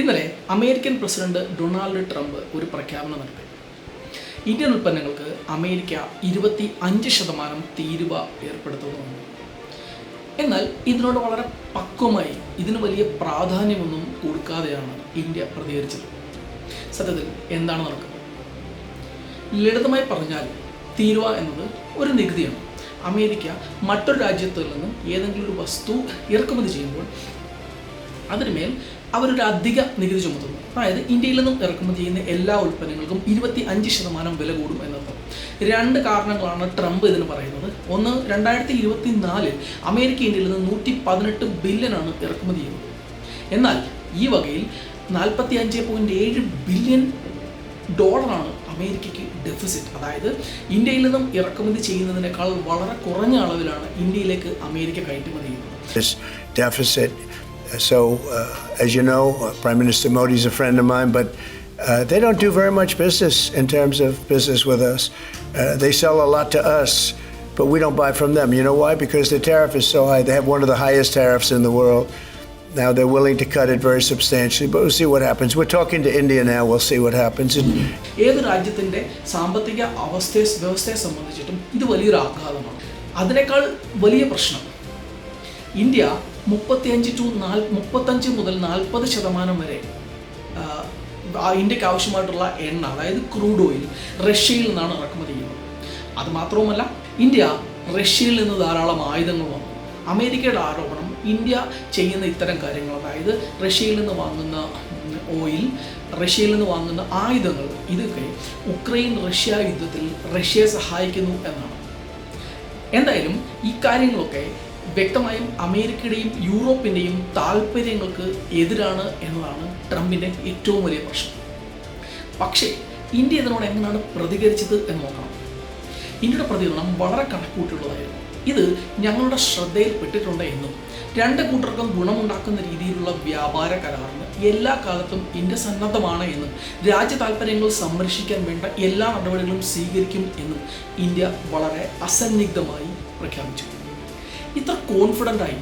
ഇന്നലെ American president Donald Trump ഒരു പ്രഖ്യാപനം നടത്തി. ഇന്ത്യൻ ഉൽപ്പന്നങ്ങൾക്ക് അമേരിക്ക ഇരുപത്തി അഞ്ച് ശതമാനം തീരുവ ഏർപ്പെടുത്തുന്നുണ്ട് എന്നാൽ ഇതിനോട് വളരെ പക്വമായി ഇതിന് വലിയ പ്രാധാന്യമൊന്നും കൊടുക്കാതെയാണ് ഇന്ത്യ പ്രതികരിച്ചത്. സത്യത്തിൽ എന്താണ് നടക്കുന്നത്? ലളിതമായി പറഞ്ഞാൽ തീരുവ എന്നത് ഒരു നികുതിയാണ്. അമേരിക്ക മറ്റൊരു രാജ്യത്തു നിന്നും ഏതെങ്കിലും ഒരു വസ്തു ഇറക്കുമതി ചെയ്യുമ്പോൾ അതിനുമേൽ അവരൊരു അധിക നികുതി ചുമത്തുന്നു. അതായത് ഇന്ത്യയിൽ നിന്നും ഇറക്കുമതി ചെയ്യുന്ന എല്ലാ ഉൽപ്പന്നങ്ങൾക്കും ഇരുപത്തി അഞ്ച് ശതമാനം വില കൂടും എന്നർത്ഥം. രണ്ട് കാരണങ്ങളാണ് ട്രംപ് ഇതിന് പറയുന്നത്. ഒന്ന് രണ്ടായിരത്തി ഇരുപത്തി നാലിൽ അമേരിക്ക ഇന്ത്യയിൽ നിന്ന് നൂറ്റി പതിനെട്ട് ബില്യനാണ് ഇറക്കുമതി ചെയ്യുന്നത്. എന്നാൽ ഈ വകയിൽ നാൽപ്പത്തി അഞ്ച് പോയിന്റ് ഏഴ് ബില്യൺ ഡോളറാണ് അമേരിക്കയ്ക്ക് ഡെഫിസിറ്റ് അതായത് ഇന്ത്യയിൽ നിന്നും ഇറക്കുമതി ചെയ്യുന്നതിനേക്കാൾ വളരെ കുറഞ്ഞ അളവിലാണ് ഇന്ത്യയിലേക്ക് അമേരിക്ക കയറ്റുമതി ചെയ്യുന്നത്. So, uh, as you know, uh, Prime Minister Modi is a friend of mine, but uh, they don't do very much business in terms of business with us. Uh, they sell a lot to us, but we don't buy from them. You know why? Because the tariff is so high. They have one of the highest tariffs in the world. Now they're willing to cut it very substantially, but we'll see what happens. We're talking to India now. We'll see what happens. And ഏത് രാജ്യത്തിൻ്റെ സാമ്പത്തിക അവസ്ഥയെ വ്യവസ്ഥയെ സംബന്ധിച്ചിട്ടും ഇത് വലിയൊരു ആഘാതമാണ് അതിനേക്കാൾ വലിയ പ്രശ്നം ഇന്ത്യ മുപ്പത്തിയഞ്ച് ടു നാൽ മുപ്പത്തഞ്ച് മുതൽ നാൽപ്പത് ശതമാനം വരെ ഇന്ത്യയ്ക്ക് ആവശ്യമായിട്ടുള്ള എണ്ണ അതായത് ക്രൂഡ് ഓയിൽ റഷ്യയിൽ നിന്നാണ് ഇറക്കുമതി ചെയ്യുന്നത്. അത് മാത്രവുമല്ല ഇന്ത്യ റഷ്യയിൽ നിന്ന് ധാരാളം ആയുധങ്ങൾ വന്നു. അമേരിക്കയുടെ ആരോപണം ഇന്ത്യ ചെയ്യുന്ന ഇത്തരം കാര്യങ്ങൾ അതായത് റഷ്യയിൽ നിന്ന് വാങ്ങുന്ന ഓയിൽ റഷ്യയിൽ നിന്ന് വാങ്ങുന്ന ആയുധങ്ങൾ ഇതൊക്കെ ഉക്രൈൻ റഷ്യ യുദ്ധത്തിൽ റഷ്യയെ സഹായിക്കുന്നു എന്നാണ്. എന്തായാലും ഈ കാര്യങ്ങളൊക്കെ വ്യക്തമായും അമേരിക്കയുടെയും യൂറോപ്പിന്റെയും താല്പര്യങ്ങൾക്ക് എതിരാണ് എന്നതാണ് ട്രംപിന്റെ ഏറ്റവും വലിയ പ്രശ്നം. പക്ഷേ ഇന്ത്യ ഇതിനോട് എങ്ങനെയാണ് പ്രതികരിച്ചത് എന്ന് നോക്കണം. ഇന്ത്യയുടെ പ്രതികരണം വളരെ കണക്കൂട്ടിയുള്ളതായിരുന്നു ഇത് ഞങ്ങളുടെ ശ്രദ്ധയിൽപ്പെട്ടിട്ടുണ്ട് എന്നും രണ്ട് കൂട്ടർക്കും ഗുണമുണ്ടാക്കുന്ന രീതിയിലുള്ള വ്യാപാര കരാറിന് എല്ലാ കാലത്തും ഇന്ത്യ സന്നദ്ധമാണ് എന്നും രാജ്യ താല്പര്യങ്ങൾ സംരക്ഷിക്കാൻ വേണ്ട എല്ലാ നടപടികളും സ്വീകരിക്കും എന്നും ഇന്ത്യ വളരെ അസന്നിഗ്ധമായി പ്രഖ്യാപിച്ചു. ഇത്ര കോൺഫിഡന്റ് ആയി.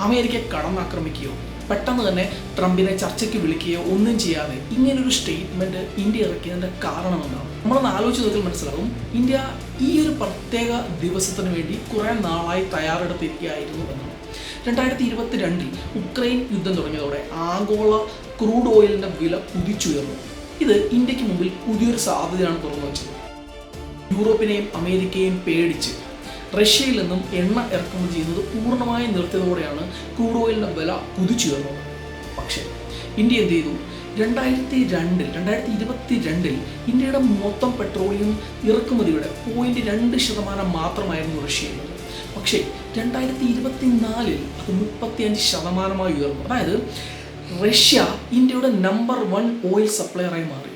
അമേരിക്കയെ കടന്നാക്രമിക്കുകയോ പെട്ടെന്ന് തന്നെ ട്രംപിനെ ചർച്ചയ്ക്ക് വിളിക്കുകയോ ഒന്നും ചെയ്യാതെ ഇങ്ങനൊരു സ്റ്റേറ്റ്മെന്റ് ഇന്ത്യ ഇറക്കിയതിന്റെ കാരണം എന്താണ് നമ്മളൊന്ന് ആലോചിച്ച് നോക്കിയാൽ മനസ്സിലാവും. ഇന്ത്യ ഈ ഒരു പ്രത്യേക ദിവസത്തിന് വേണ്ടി കുറേ നാളായി തയ്യാറെടുത്തിരിക്കുകയായിരുന്നു എന്നാണ്. രണ്ടായിരത്തി ഇരുപത്തി രണ്ടിൽ ഉക്രൈൻ യുദ്ധം തുടങ്ങിയതോടെ ആഗോള ക്രൂഡ് ഓയിലിന്റെ വില കുതിച്ചുയർന്നു. ഇത് ഇന്ത്യയ്ക്ക് മുമ്പിൽ പുതിയൊരു സാധ്യതയാണ് തുറന്നു വെച്ചത് യൂറോപ്പിനെയും അമേരിക്കയെയും പേടിച്ച് റഷ്യയിൽ നിന്നും എണ്ണ ഇറക്കുമതി ചെയ്യുന്നത് പൂർണമായും നിർത്തിയതോടെയാണ് ക്രൂഡ് ഓയിലിന്റെ വില കുതിച്ചുയർന്നത് പക്ഷേ ഇന്ത്യ എന്ത് ചെയ്തു? രണ്ടായിരത്തി രണ്ടിൽ രണ്ടായിരത്തി ഇരുപത്തി രണ്ടിൽ ഇന്ത്യയുടെ മൊത്തം പെട്രോളിയം ഇറക്കുമതിയുടെ പോയിന്റ് രണ്ട് ശതമാനം മാത്രമായിരുന്നു റഷ്യയിലുള്ളത് പക്ഷേ രണ്ടായിരത്തി ഇരുപത്തി നാലിൽ അത് മുപ്പത്തിയഞ്ച് ശതമാനമായി ഉയർന്നു. അതായത് റഷ്യ ഇന്ത്യയുടെ നമ്പർ വൺ ഓയിൽ സപ്ലയറായി മാറി.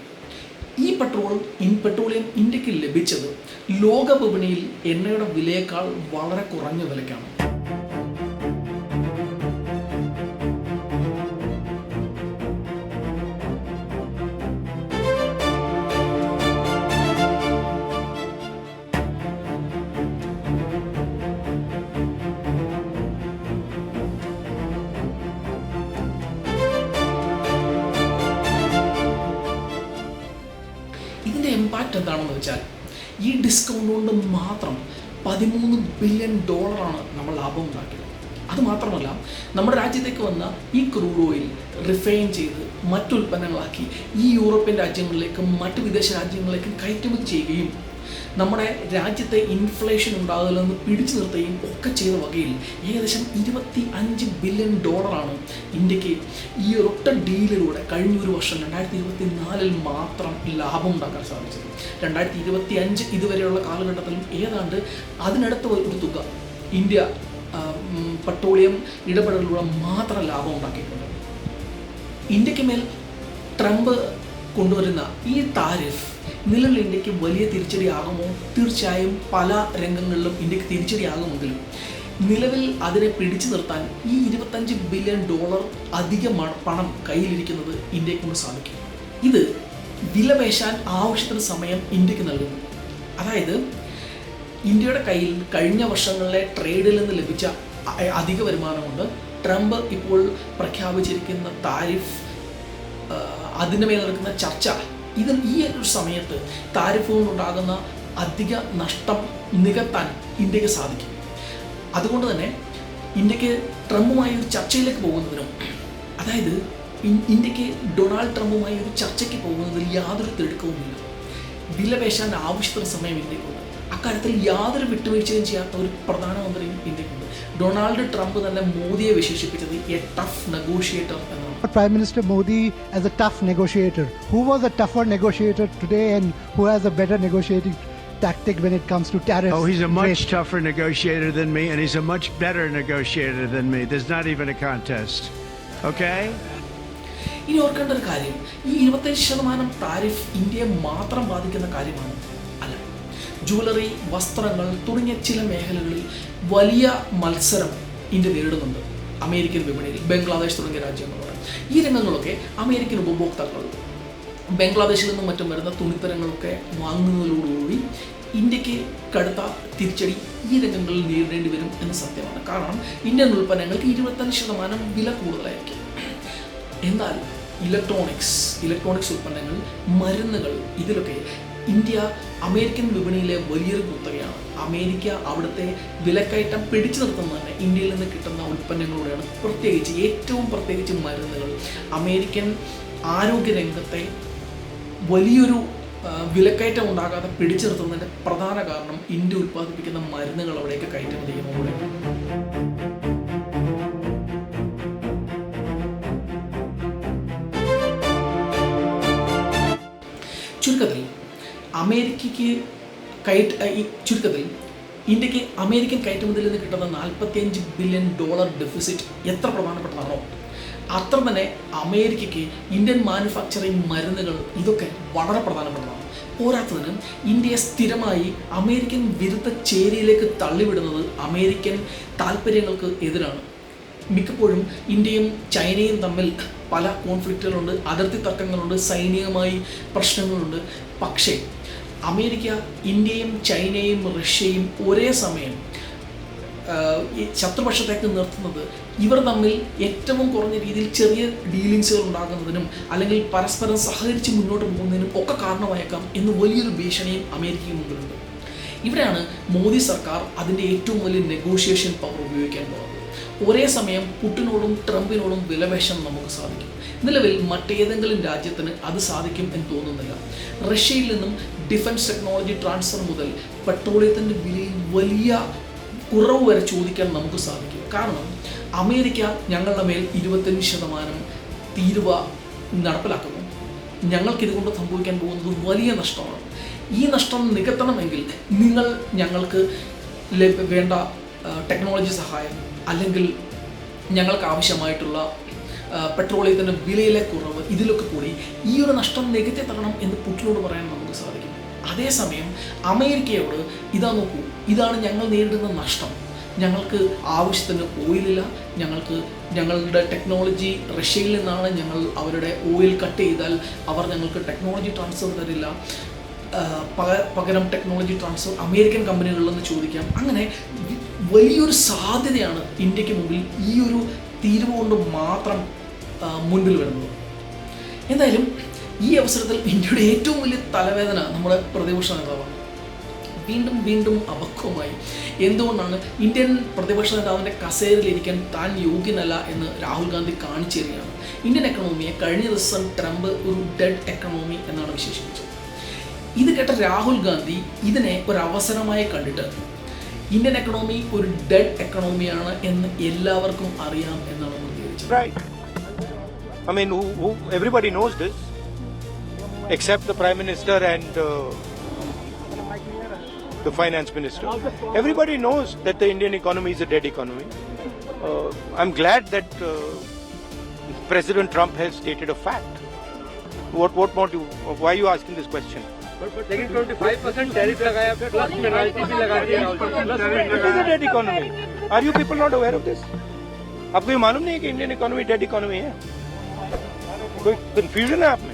പെട്രോൾ ഇൻ പെട്രോളിയം ഇന്ത്യയ്ക്ക് ലഭിച്ചത് ലോക വിപണിയിൽ എണ്ണയുടെ വിലയേക്കാൾ വളരെ കുറഞ്ഞ വിലയ്ക്കാണ്. എന്താണെന്ന് വെച്ചാൽ ഈ ഡിസ്കൗണ്ട് കൊണ്ട് മാത്രം പതിമൂന്ന് ബില്യൺ ഡോളറാണ് നമ്മൾ ലാഭം ഉണ്ടാക്കിയത്. അതുമാത്രമല്ല നമ്മുടെ രാജ്യത്തേക്ക് വന്ന ഈ ക്രൂഡ് ഓയിൽ റിഫൈൻ ചെയ്ത് മറ്റു ഉൽപ്പന്നങ്ങളാക്കി ഈ യൂറോപ്യൻ രാജ്യങ്ങളിലേക്കും മറ്റു വിദേശ രാജ്യങ്ങളിലേക്കും കയറ്റുമതി ചെയ്യുകയും നമ്മുടെ രാജ്യത്തെ ഇൻഫ്ലേഷൻ ഉണ്ടാകില്ലെന്ന് പിടിച്ചു നിർത്തുകയും ഒക്കെ ചെയ്ത വകയിൽ ഏകദേശം ഇരുപത്തി അഞ്ച് ബില്യൺ ഡോളറാണ് ഇന്ത്യയ്ക്ക് ഈ ഒരൊറ്റ ഡീലിലൂടെ കഴിഞ്ഞ ഒരു വർഷം രണ്ടായിരത്തി ഇരുപത്തി നാലിൽ മാത്രം ലാഭം ഉണ്ടാക്കാൻ സാധിച്ചത്. രണ്ടായിരത്തി ഇരുപത്തി അഞ്ച് ഇതുവരെയുള്ള കാലഘട്ടത്തിലും ഏതാണ്ട് അതിനടുത്ത ഒരു തുക ഇന്ത്യ പെട്രോളിയം ഇടപെടലിലൂടെ മാത്രം ലാഭം ഉണ്ടാക്കിയിട്ടുണ്ട്. ഇന്ത്യയ്ക്ക് മേൽ ട്രംപ് കൊണ്ടുവരുന്ന ഈ താരിഫ് നിലവിൽ ഇന്ത്യയ്ക്ക് വലിയ തിരിച്ചടിയാകുമോ? തീർച്ചയായും പല രംഗങ്ങളിലും ഇന്ത്യയ്ക്ക് തിരിച്ചടിയാകുമെങ്കിലും നിലവിൽ അതിനെ പിടിച്ചു നിർത്താൻ ഈ ഇരുപത്തഞ്ച് ബില്യൺ ഡോളർ അധിക പണം കയ്യിലിരിക്കുന്നത് ഇന്ത്യയ്ക്ക് കൊണ്ട് സാധിക്കും. ഇത് വിലപേശാൻ ആവശ്യത്തിന് സമയം ഇന്ത്യയ്ക്ക് നൽകുന്നു. അതായത് ഇന്ത്യയുടെ കയ്യിൽ കഴിഞ്ഞ വർഷങ്ങളിലെ ട്രേഡിൽ നിന്ന് ലഭിച്ച അധിക വരുമാനം കൊണ്ട് ട്രംപ് ഇപ്പോൾ പ്രഖ്യാപിച്ചിരിക്കുന്ന താരിഫ് അതിന്റെ മേൽ നടക്കുന്ന ചർച്ച ഇത് ഈ ഒരു സമയത്ത് താരിഫ് കൊണ്ടുണ്ടാകുന്ന അധിക നഷ്ടം നികത്താൻ ഇന്ത്യയ്ക്ക് സാധിക്കും. അതുകൊണ്ട് തന്നെ ഇന്ത്യയ്ക്ക് ട്രംപുമായി ഒരു ചർച്ചയിലേക്ക് പോകുന്നതിനും അതായത് ഇന്ത്യയ്ക്ക് ഡൊണാൾഡ് ട്രംപുമായി ഒരു ചർച്ചയ്ക്ക് പോകുന്നതിൽ യാതൊരു തിടുക്കവുമില്ല. വിലപേശാൻ ആവശ്യത്തിന് സമയം ഇന്ത്യക്കുണ്ട് അക്കാര്യത്തിൽ യാതൊരു വിട്ടുവീഴ്ചയും ചെയ്യാത്ത ഒരു പ്രധാനമന്ത്രിയും ഇന്ത്യക്കുണ്ട് ഡൊണാൾഡ് ട്രംപ് തന്നെ മോദിയെ വിശേഷിപ്പിച്ചത് എ ടഫ് നെഗോഷിയേറ്റർ എന്നാണ് Prime Minister Modi as a tough negotiator. Who was a tougher negotiator today and who has a better negotiating tactic when it comes to tariffs? Oh, he's a much trade? tougher negotiator than me, and he's a much better negotiator than me. There's not even a contest. Okay? ഇനി ഓർക്കേണ്ട ഒരു കാര്യം ഈ ഇരുപത്തഞ്ച് ശതമാനം tariff ഇന്ത്യയെ മാത്രം ബാധിക്കുന്ന കാര്യമാണ് അല്ല ജുവലറി വസ്ത്രങ്ങൾ തുടങ്ങിയ ചില മേഖലകളിൽ വലിയ മത്സരം ഇന്ത്യ നേരിടുന്നുണ്ട്. അമേരിക്കൻ വിപണിയിൽ ബംഗ്ലാദേശ് തുടങ്ങിയ രാജ്യങ്ങളോട്. ഈ രംഗങ്ങളൊക്കെ അമേരിക്കൻ ഉപഭോക്താക്കൾ ബംഗ്ലാദേശിൽ നിന്നും മറ്റും വരുന്ന തുണിത്തരങ്ങളൊക്കെ വാങ്ങുന്നതിലൂടെ ഇന്ത്യയ്ക്ക് കടുത്ത തിരിച്ചടി ഈ രംഗങ്ങളിൽ നേരിടേണ്ടി വരും എന്ന് സത്യമാണ്. കാരണം ഇന്ത്യൻ ഉൽപ്പന്നങ്ങൾക്ക് ഇരുപത്തഞ്ച് ശതമാനം വില കൂടുതലായിരിക്കും. എന്നാൽ ഇലക്ട്രോണിക്സ് ഇലക്ട്രോണിക്സ് ഉൽപ്പന്നങ്ങൾ മരുന്നുകൾ ഇതിലൊക്കെ ഇന്ത്യ അമേരിക്കൻ വിപണിയിലെ വലിയൊരു കുത്തകയാണ്. അമേരിക്ക അവിടുത്തെ വിലക്കയറ്റം പിടിച്ചു നിർത്തുന്നത് തന്നെ ഇന്ത്യയിൽ നിന്ന് കിട്ടുന്ന ഉൽപ്പന്നങ്ങളോടെയാണ് പ്രത്യേകിച്ച് ഏറ്റവും പ്രത്യേകിച്ച് മരുന്നുകൾ. അമേരിക്കൻ ആരോഗ്യരംഗത്തെ വലിയൊരു വിലക്കയറ്റം ഉണ്ടാകാതെ പിടിച്ചു നിർത്തുന്നതിന്റെ പ്രധാന കാരണം ഇന്ത്യ ഉൽപ്പാദിപ്പിക്കുന്ന മരുന്നുകൾ അവിടേക്ക് കയറ്റുമതി ചെയ്യുന്നതോടെ. ചുരുക്കത്തിൽ അമേരിക്കയ്ക്ക് കയറ്റ് ഈ ചുരുക്കത്തിൽ ഇന്ത്യയ്ക്ക് അമേരിക്കൻ കയറ്റുമതിയിൽ നിന്ന് കിട്ടുന്ന നാൽപ്പത്തിയഞ്ച് ബില്യൺ ഡോളർ ഡെഫിസിറ്റ് എത്ര പ്രധാനപ്പെട്ടതാണോ അത്ര തന്നെ അമേരിക്കയ്ക്ക് ഇന്ത്യൻ മാനുഫാക്ചറിങ് മരുന്നുകൾ ഇതൊക്കെ വളരെ പ്രധാനപ്പെട്ടതാണ്. പോരാത്തതിന് ഇന്ത്യയെ സ്ഥിരമായി അമേരിക്കൻ വിരുദ്ധ ചേരിയിലേക്ക് തള്ളിവിടുന്നത് അമേരിക്കൻ താല്പര്യങ്ങൾക്ക് എതിരാണ്. മിക്കപ്പോഴും ഇന്ത്യയും ചൈനയും തമ്മിൽ പല കോൺഫ്ലിക്റ്റുകളുണ്ട് അതിർത്തി തർക്കങ്ങളുണ്ട് സൈനികമായി പ്രശ്നങ്ങളുണ്ട്. പക്ഷേ അമേരിക്ക ഇന്ത്യയും ചൈനയും റഷ്യയും ഒരേ സമയം ശത്രുപക്ഷത്തേക്ക് നിർത്തുന്നത് ഇവർ തമ്മിൽ ഏറ്റവും കുറഞ്ഞ രീതിയിൽ ചെറിയ ഡീലിങ്സുകൾ ഉണ്ടാകുന്നതിനും അല്ലെങ്കിൽ പരസ്പരം സഹകരിച്ച് മുന്നോട്ട് പോകുന്നതിനും ഒക്കെ കാരണമായേക്കാം എന്ന് വലിയൊരു ഭീഷണിയും അമേരിക്കയ്ക്ക് മുമ്പിലുണ്ട്. ഇവിടെയാണ് മോദി സർക്കാർ അതിന്റെ ഏറ്റവും വലിയ നെഗോഷിയേഷൻ പവർ ഉപയോഗിക്കാൻ പോകുന്നത്. ഒരേ സമയം പുട്ടിനോടും ട്രംപിനോടും വിലപേശാൻ നമുക്ക് സാധിക്കും. നിലവിൽ മറ്റേതെങ്കിലും രാജ്യത്തിന് അത് സാധിക്കും എന്ന് തോന്നുന്നില്ല. റഷ്യയിൽ നിന്നും ഡിഫൻസ് ടെക്നോളജി ട്രാൻസ്ഫർ മുതൽ പെട്രോളിയത്തിന്റെ വിലയിൽ വലിയ കുറവ് വരെ ചോദിക്കാൻ നമുക്ക് സാധിക്കും. കാരണം അമേരിക്ക ഞങ്ങളുടെ മേൽ ഇരുപത്തഞ്ച് ശതമാനം തീരുവ നടപ്പിലാക്കുന്നു. ഞങ്ങൾക്ക് ഇതുകൊണ്ട് സംഭവിക്കാൻ പോകുന്നത് വലിയ നഷ്ടമാണ്. ഈ നഷ്ടം നികത്തണമെങ്കിൽ നിങ്ങൾ ഞങ്ങൾക്ക് വേണ്ട ടെക്നോളജി സഹായം അല്ലെങ്കിൽ ഞങ്ങൾക്ക് ആവശ്യമായിട്ടുള്ള പെട്രോളിയത്തിന്റെ വിലയിലെ കുറവ് ഇതിലൊക്കെ കൂടി ഈ ഒരു നഷ്ടം നികത്തി തരണം എന്ന് പുട്ടിനോട് പറയാൻ നമുക്ക് സാധിക്കും. അതേസമയം അമേരിക്കയോട് ഇതാ നോക്കൂ ഇതാണ് ഞങ്ങൾ നേരിടുന്ന നഷ്ടം. ഞങ്ങൾക്ക് ആവശ്യത്തിന് ഓയിലില്ല ഞങ്ങൾക്ക് ഞങ്ങളുടെ ടെക്നോളജി റഷ്യയിൽ നിന്നാണ് ഞങ്ങൾ അവരുടെ ഓയിൽ കട്ട് ചെയ്താൽ അവർ ഞങ്ങൾക്ക് ടെക്നോളജി ട്രാൻസ്ഫർ തരില്ല. പകരം ടെക്നോളജി ട്രാൻസ്ഫർ അമേരിക്കൻ കമ്പനികളിൽ നിന്ന് ചോദിക്കാം. അങ്ങനെ വലിയൊരു സാധ്യതയാണ് ഇന്ത്യയ്ക്ക് മുമ്പിൽ ഈ ഒരു തീരുവ കൊണ്ട് മാത്രം മുൻപിൽ വരുന്നത്. എന്തായാലും ഈ അവസരത്തിൽ ഇന്ത്യയുടെ ഏറ്റവും വലിയ തലവേദന നമ്മുടെ പ്രതിപക്ഷ നേതാവാണ്. വീണ്ടും വീണ്ടും അപക്വമായി. എന്തുകൊണ്ടാണ് ഇന്ത്യൻ പ്രതിപക്ഷ നേതാവിന്റെ കസേരയിലിരിക്കാൻ താൻ യോഗ്യനല്ല എന്ന് രാഹുൽ ഗാന്ധി കാണിച്ചു തരികയാണ്? ഇന്ത്യൻ എക്കണോമിയെ കഴിഞ്ഞ ദിവസം ട്രംപ് ഒരു ഡെഡ് എക്കണോമി എന്നാണ് വിശേഷിപ്പിച്ചത്. ഇത് കേട്ട രാഹുൽ ഗാന്ധി ഇതിനെ ഒരു അവസരമായി കണ്ടിട്ട് ഇന്ത്യൻ എക്കണോമി ഒരു ഡെഡ് എക്കണോമിയാണ് എന്ന് എല്ലാവർക്കും അറിയാം എന്നാണ് പ്രതികരിച്ചത്. I mean, who, who, everybody knows this, except the Prime Minister and uh, the Finance Minister. Everybody knows that the Indian economy is a dead economy. Uh, I'm glad that uh, President Trump has stated a fact. What, what more do you, why are you asking this question? लेकिन 25 percent tariff लगाया plus penalty भी लगा दी It is a dead economy. Are you people not aware of this? आपको ये मालूम नहीं है कि इंडियन इकोनॉमी डेड इकोनॉमी है कोई कंफ्यूजन है आप में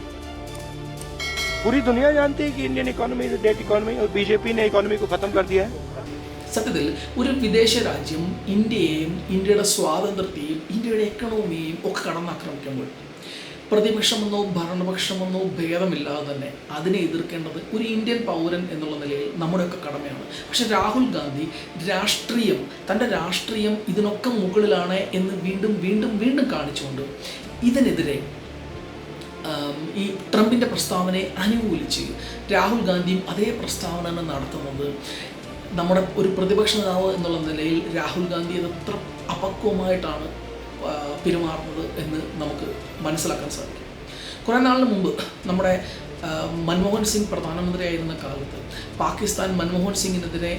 पूरी दुनिया जानती है कि Indian economy is dead economy और बीजेपी ने इकोनॉमी को खत्म कर दिया है സത്യത്തിൽ ഒരു വിദേശ രാജ്യം ഇന്ത്യയെയും ഇന്ത്യയുടെ സ്വാതന്ത്ര്യത്തെയും ഇന്ത്യയുടെ എക്കണോമിയെയും ഒക്കെ കടന്നാക്രമിക്കുമ്പോൾ പ്രതിപക്ഷമെന്നോ ഭരണപക്ഷമെന്നോ ഭേദമില്ലാതെ തന്നെ അതിനെ എതിർക്കേണ്ടത് ഒരു ഇന്ത്യൻ പൗരൻ എന്നുള്ള നിലയിൽ നമ്മുടെയൊക്കെ കടമയാണ് പക്ഷെ രാഹുൽ ഗാന്ധി രാഷ്ട്രീയം തൻ്റെ രാഷ്ട്രീയം ഇതിനൊക്കെ മുകളിലാണ് എന്ന് വീണ്ടും വീണ്ടും വീണ്ടും കാണിച്ചുകൊണ്ട് ഇതിനെതിരെ ആം, ഈ ട്രംപിന്റെ പ്രസ്താവനയെ അനുകൂലിച്ച് രാഹുൽ ഗാന്ധിയും അതേ പ്രസ്താവന തന്നെ നടത്തുന്നത് നമ്മുടെ ഒരു പ്രതിപക്ഷ നേതാവ് എന്നുള്ള നിലയിൽ രാഹുൽ ഗാന്ധി അത് എത്ര അപക്വമായിട്ടാണ് പെരുമാറുന്നത് എന്ന് നമുക്ക് മനസ്സിലാക്കാൻ സാധിക്കും. കുറേ നാളിന് മുമ്പ് നമ്മുടെ മൻമോഹൻ സിംഗ് പ്രധാനമന്ത്രിയായിരുന്ന കാലത്ത് പാകിസ്ഥാൻ മൻമോഹൻ സിംഗിനെതിരെ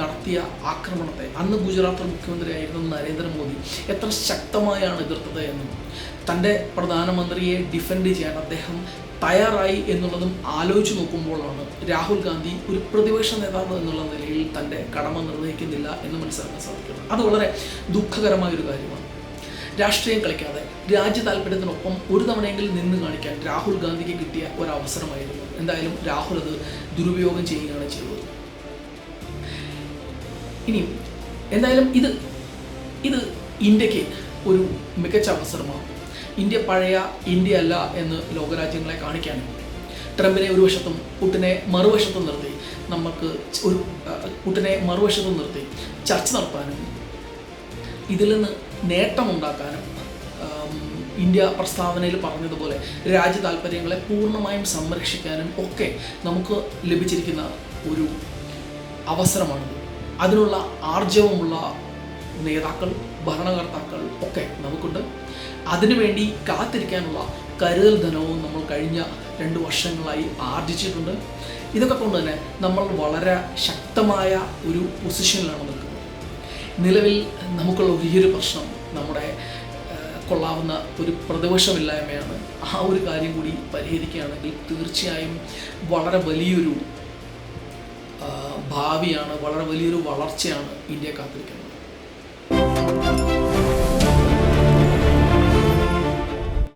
നടത്തിയ ആക്രമണത്തെ അന്ന് ഗുജറാത്ത് മുഖ്യമന്ത്രിയായിരുന്ന നരേന്ദ്രമോദി. എത്ര ശക്തമായാണ് എതിർത്തത് എന്നും തന്റെ പ്രധാനമന്ത്രിയെ ഡിഫെൻഡ് ചെയ്യാൻ അദ്ദേഹം തയ്യാറായി എന്നുള്ളതും ആലോചിച്ച് നോക്കുമ്പോഴാണ് രാഹുൽ ഗാന്ധി ഒരു പ്രതിപക്ഷ നേതാവ് എന്നുള്ള നിലയിൽ തന്റെ കടമ നിർവഹിക്കുന്നില്ല എന്ന് മനസ്സിലാക്കാൻ സാധിക്കുന്നത്. അത് വളരെ ദുഃഖകരമായ ഒരു കാര്യമാണ്. രാഷ്ട്രീയം കളിക്കാതെ രാജ്യ താല്പര്യത്തിനൊപ്പം ഒരു തവണയെങ്കിലും നിന്ന് കാണിക്കാൻ രാഹുൽ ഗാന്ധിക്ക് കിട്ടിയ ഒരവസരമായിരുന്നു. എന്തായാലും രാഹുൽ അത് ദുരുപയോഗം ചെയ്യുകയാണ് ചെയ്തത്. ഇനി എന്തായാലും ഇത് ഇത് ഇന്ത്യയ്ക്ക് ഒരു മികച്ച അവസരമാണ്. ഇന്ത്യ പഴയ ഇന്ത്യ അല്ല എന്ന് ലോകരാജ്യങ്ങളെ കാണിക്കാനും. ട്രംപിനെ ഒരു വശത്തും പുട്ടിനെ മറുവശത്തും നിർത്തി നമുക്ക് ഒരു പുട്ടിനെ മറുവശത്തും നിർത്തി ചർച്ച നടത്താനും ഇതിൽ നിന്ന് നേട്ടമുണ്ടാക്കാനും ഇന്ത്യ പ്രസ്താവനയിൽ പറഞ്ഞതുപോലെ രാജ്യ താല്പര്യങ്ങളെ പൂർണമായും സംരക്ഷിക്കാനും ഒക്കെ നമുക്ക് ലഭിച്ചിരിക്കുന്ന ഒരു അവസരമാണിത്. അതിനുള്ള ആർജവമുള്ള നേതാക്കൾ ഭരണകർത്താക്കൾ ഒക്കെ നമുക്കുണ്ട്. അതിനുവേണ്ടി കാത്തിരിക്കാനുള്ള കരുതൽ ധനവും നമ്മൾ കഴിഞ്ഞ രണ്ട് വർഷങ്ങളായി ആർജിച്ചിട്ടുണ്ട്. ഇതൊക്കെ കൊണ്ട് തന്നെ നമ്മൾ വളരെ ശക്തമായ ഒരു പൊസിഷനിലാണ് നിൽക്കുന്നത്. നിലവിൽ നമുക്കുള്ള വലിയൊരു പ്രശ്നം നമ്മുടെ കൊള്ളാവുന്ന ഒരു പ്രതിപക്ഷമില്ലായ്മയാണ്. ആ ഒരു കാര്യം കൂടി പരിഹരിക്കുകയാണെങ്കിൽ തീർച്ചയായും വളരെ വലിയൊരു ഭാവിയാണ് വളരെ വലിയൊരു വളർച്ചയാണ് ഇന്ത്യ കാത്തിരിക്കുന്നത്.